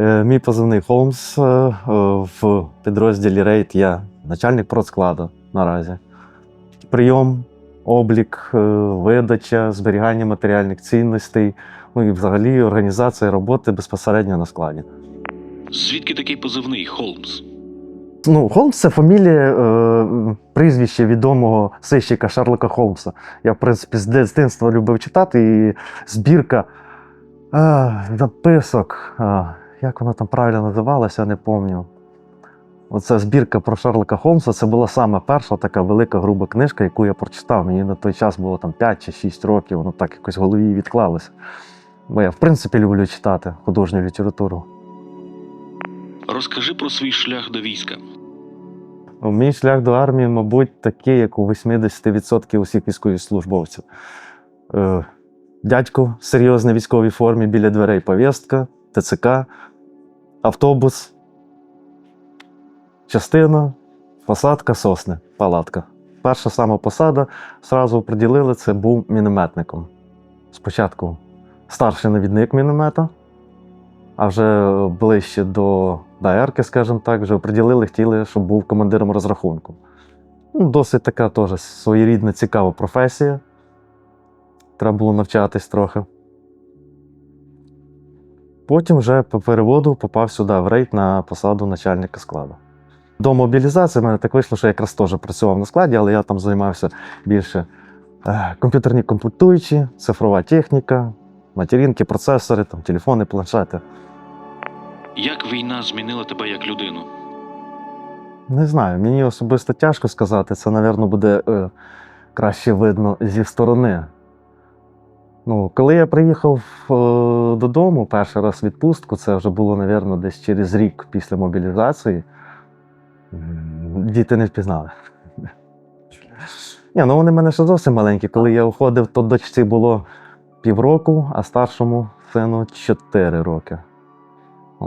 Е, Мій позивний Холмс е, е, в підрозділі Рейд я начальник продскладу наразі. Прийом, облік, видача, зберігання матеріальних цінностей, ну і взагалі організація роботи безпосередньо на складі. Звідки такий позивний Холмс? Ну, Холмс це фамілія, е, прізвище відомого сищика Шерлока Холмса. Я, в принципі, з дитинства любив читати, і збірка е, записок. Е, як вона там правильно називалася, не пам'ятаю. Оця збірка про Шерлока Холмса це була саме перша така велика груба книжка, яку я прочитав. Мені на той час було там 5 чи 6 років, воно так якось в голові відклалося. Бо я, в принципі, люблю читати художню літературу. Розкажи про свій шлях до війська. Мій шлях до армії, мабуть, такий, як у 80% усіх військовослужбовців. Е, дядько в серйозній військовій формі біля дверей повістка, ТЦК, автобус, частина, посадка, сосни, палатка. Перша сама посада зразу оприділили, це був мінометником. Спочатку старший навідник міномета, а вже ближче до ДРки, скажімо так, вже оприділили, хотіли, щоб був командиром розрахунку. Ну, досить така теж своєрідна, цікава професія. Треба було навчатись трохи. Потім вже по переводу попав сюди в рейд на посаду начальника складу. До мобілізації в мене так вийшло, що я якраз теж працював на складі, але я там займався більше е, комп'ютерні комплектуючі, цифрова техніка, материнки, процесори, там, телефони, планшети. Як війна змінила тебе як людину? Не знаю, мені особисто тяжко сказати. Це, напевно, буде е, краще видно зі сторони. Ну, коли я приїхав е, додому перший раз в відпустку, це вже було, напевно, десь через рік після мобілізації. Діти не впізнали. Ні, ну вони в мене ще зовсім маленькі. Коли я уходив, то дочці було півроку, а старшому сину 4 роки.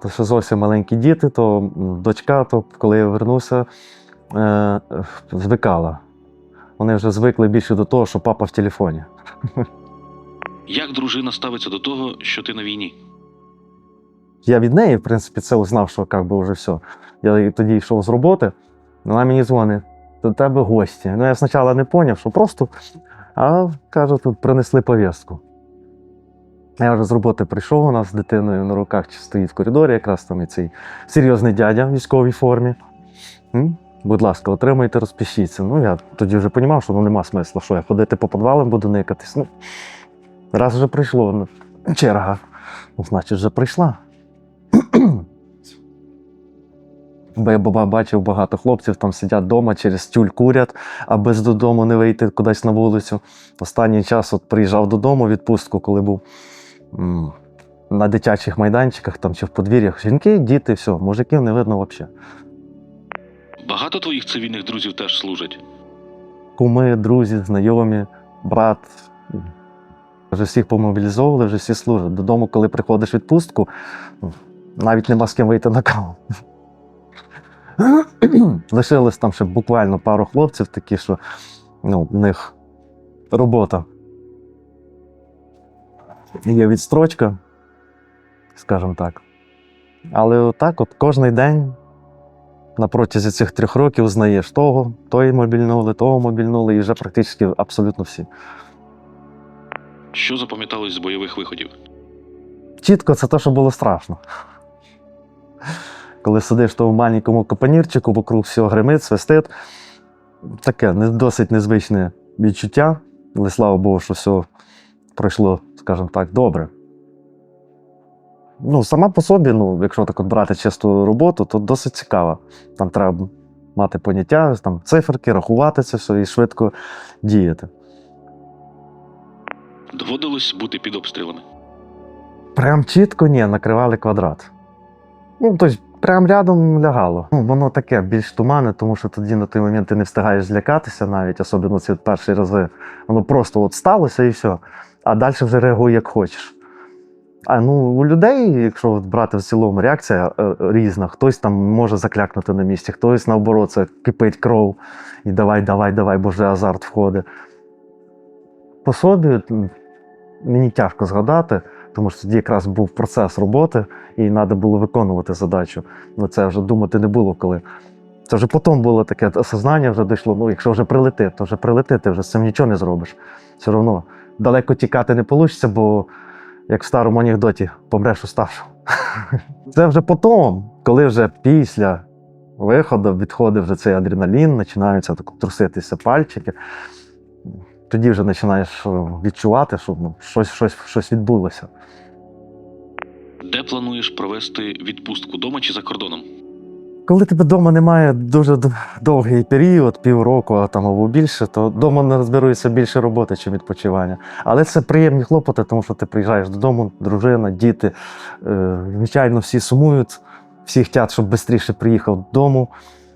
То ще зовсім маленькі діти, то дочка, то коли я вернувся, е, звикала. Вони вже звикли більше до того, що папа в телефоні. Як дружина ставиться до того, що ти на війні? Я від неї, в принципі, це узнав, що як би вже все. Я тоді йшов з роботи, вона мені дзвонить, до тебе гості. Ну, я спочатку не зрозумів, що просто, а каже, тут принесли повістку. Я вже з роботи прийшов, у нас з дитиною на руках чи стоїть в коридорі, якраз там і цей серйозний дядя в військовій формі. Будь ласка, отримайте, розпишіться. Ну, я тоді вже розумів, що ну, нема смисла, що я ходити по підвалам буду никатись. Ну, раз вже прийшло, черга. Ну, значить, вже прийшла. Бо я бачив багато хлопців, там сидять вдома, через тюль курять, аби з додому не вийти кудись на вулицю. Останній час от приїжджав додому відпустку, коли був на дитячих майданчиках там, чи в подвір'ях. Жінки, діти, все, мужиків не видно взагалі. Багато твоїх цивільних друзів теж служать. Куми, друзі, знайомі, брат. Вже всіх помобілізовували, вже всі служать. Додому, коли приходиш відпустку, навіть нема з ким вийти на каву. Лишилось там ще буквально пару хлопців, такі, що ну, в них робота. Є відстрочка, скажімо так. Але отак, от кожен день на протязі цих трьох років знаєш того, той мобільнули, того мобільнули, і вже практично абсолютно всі. Що запам'яталось з бойових виходів? Чітко це те, що було страшно. Коли сидиш в тому маленькому капанірчику, вокруг всього гримить, свистить. Таке досить незвичне відчуття, але слава Богу, що все пройшло, скажімо так, добре. Ну, сама по собі, ну, якщо так от брати чисту роботу, то досить цікава. Там треба мати поняття, там циферки, рахувати це все і швидко діяти. Доводилось бути під обстрілами. Прям чітко ні, накривали квадрат. Ну, тобто, прям рядом лягало. Ну, воно таке більш туманне, тому що тоді на той момент ти не встигаєш злякатися навіть, особливо ці перші рази. Воно просто от сталося і все. А далі вже реагуй як хочеш. А ну, у людей, якщо от брати в цілому, реакція е, різна. Хтось там може заклякнути на місці, хтось наоборот, це кипить кров. І давай, давай, давай, бо вже азарт входить. По собі мені тяжко згадати Тому що тоді якраз був процес роботи, і треба було виконувати задачу. Ну це вже думати не було коли. Це вже потім було таке осознання, вже дійшло. Ну, якщо вже прилетить, то вже прилетить, ти вже з цим нічого не зробиш. Все одно далеко тікати не вийде, бо як в старому анекдоті, помреш уставши. Це вже потім, коли вже після виходу відходить вже цей адреналін, починаються так труситися пальчики. Тоді вже починаєш відчувати, що ну, щось, щось, щось відбулося. Де плануєш провести відпустку дома чи за кордоном? Коли тебе вдома немає дуже довгий період, півроку а там або більше, то вдома не розберується більше роботи, ніж відпочивання. Але це приємні хлопоти, тому що ти приїжджаєш додому, дружина, діти. Е, звичайно, всі сумують, всі хочуть, щоб швидше приїхав додому.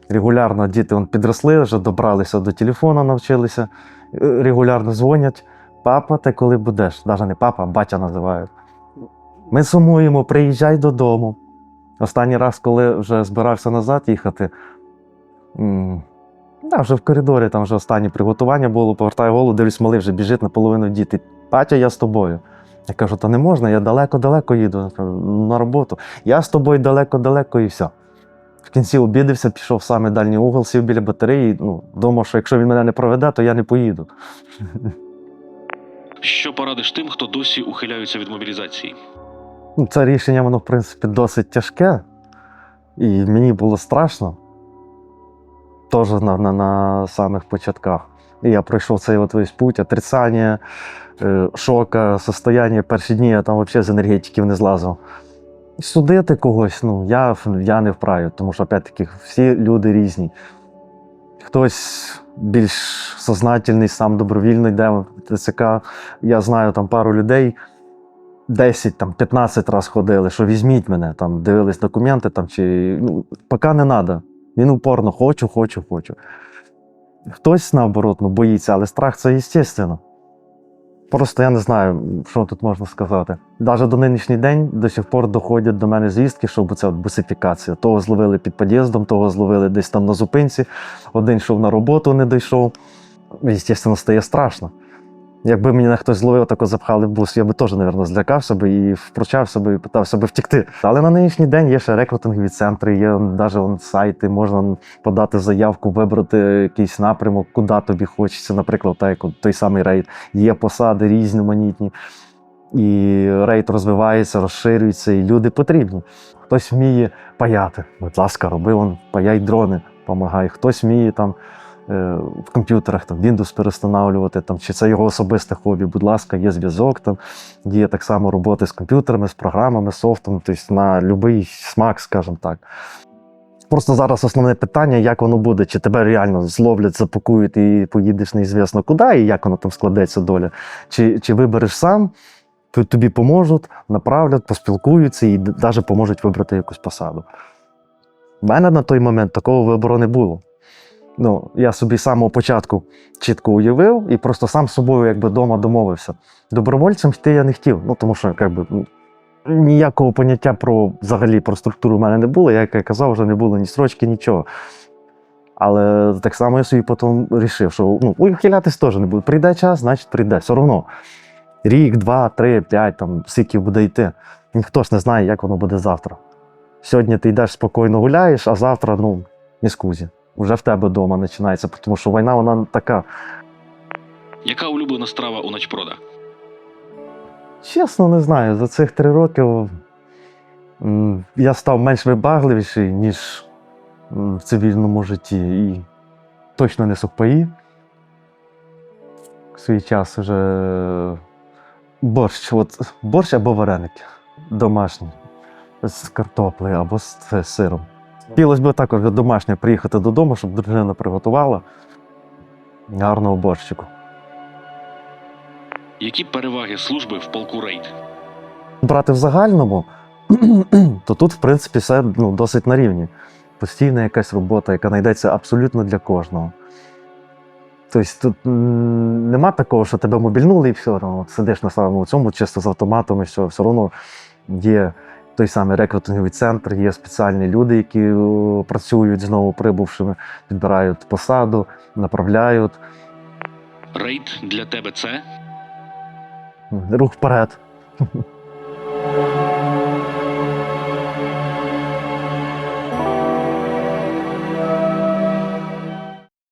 Регулярно діти он, підросли, вже добралися до телефону, навчилися. Регулярно дзвонять. Папа, ти коли будеш? Навіть не папа, а батя називають. Ми сумуємо, приїжджай додому. Останній раз, коли вже збирався назад їхати, да, вже в коридорі, там вже останнє приготування було, повертаю голову, дивлюсь, малий вже біжить наполовину діти. Батя, я з тобою. Я кажу, та не можна, я далеко-далеко їду на роботу. Я з тобою далеко-далеко і все. В кінці обідався, пішов в самий дальній угол, сів біля батареї. Ну, думав, що якщо він мене не проведе, то я не поїду. Що порадиш тим, хто досі ухиляється від мобілізації? Ну, Це рішення, воно, в принципі, досить тяжке. І мені було страшно. Теж на, на, на самих початках. І я пройшов цей от весь путь, отрицання, е, шока, состояння. Перші дні я там взагалі з енергетиків не злазив. Судити когось, ну, я, я не вправі, тому що, опять-таки, всі люди різні. Хтось більш сознательний, сам добровільно йде в ТЦК. Я знаю там пару людей, 10, там, 15 разів ходили, що візьміть мене, там, дивились документи, там, чи ну, поки не треба. Він упорно хочу, хочу, хочу. Хтось, наоборот, ну, боїться, але страх це естественно. Просто я не знаю, що тут можна сказати. Навіть до нинішній день до сих пор доходять до мене звістки, що це бусифікація. Того зловили під під'їздом, того зловили десь там на зупинці, один йшов на роботу, не дійшов. Звісно, стає страшно. Якби мене хтось зловив, тако запхали в бус, я би теж, мабуть, злякався би і впрочався би і питався би втекти. Але на нинішній день є ще рекрутингові центри, є навіть сайти, можна подати заявку, вибрати якийсь напрямок, куди тобі хочеться. Наприклад, так, той самий рейд. Є посади різноманітні, і рейд розвивається, розширюється, і люди потрібні. Хтось вміє паяти. Будь ласка, роби вон, паяй дрони, допомагай. Хтось вміє там в комп'ютерах там Windows перестановлювати, там, чи це його особисте хобі. Будь ласка, є зв'язок, там є так само роботи з комп'ютерами, з програмами, софтом, тобто на будь-який смак, скажімо так. Просто зараз основне питання, як воно буде, чи тебе реально зловлять, запакують і поїдеш неізвісно куди, і як воно там складеться доля. Чи, чи вибереш сам, то тобі поможуть, направлять, поспілкуються і навіть поможуть вибрати якусь посаду. У мене на той момент такого вибору не було. Ну, я собі з самого початку чітко уявив і просто сам з собою якби вдома домовився. Добровольцем йти я не хотів, ну тому що якби, ну, ніякого поняття про взагалі про структуру в мене не було. Я, як я казав, вже не було ні строчки, нічого. Але так само я собі потім вирішив, що ну, ухилятись теж не буду. Прийде час, значить прийде. Все одно. Рік, два, три, п'ять, там, скільки буде йти. Ніхто ж не знає, як воно буде завтра. Сьогодні ти йдеш спокійно гуляєш, а завтра, ну, ні скузі. Уже в тебе вдома починається, тому що війна вона така. Яка улюблена страва у начпрода? Чесно, не знаю. За цих три роки я став менш вибагливіший, ніж в цивільному житті. І точно не сухпаї. В свій час вже борщ, от, борщ або вареники домашні з картоплею або з сиром. Хотілося б також домашнє приїхати додому, щоб дружина приготувала гарного борщику. Які переваги служби в полку рейд? брати в загальному, то тут, в принципі, все ну, досить на рівні. Постійна якась робота, яка знайдеться абсолютно для кожного. Тобто тут нема такого, що тебе мобільнули і все, ну, от сидиш на самому цьому, чисто з автоматом і все, все одно є той самий рекрутинговий центр, є спеціальні люди, які працюють з новоприбувшими, підбирають посаду, направляють. Рейд для тебе це Рух вперед.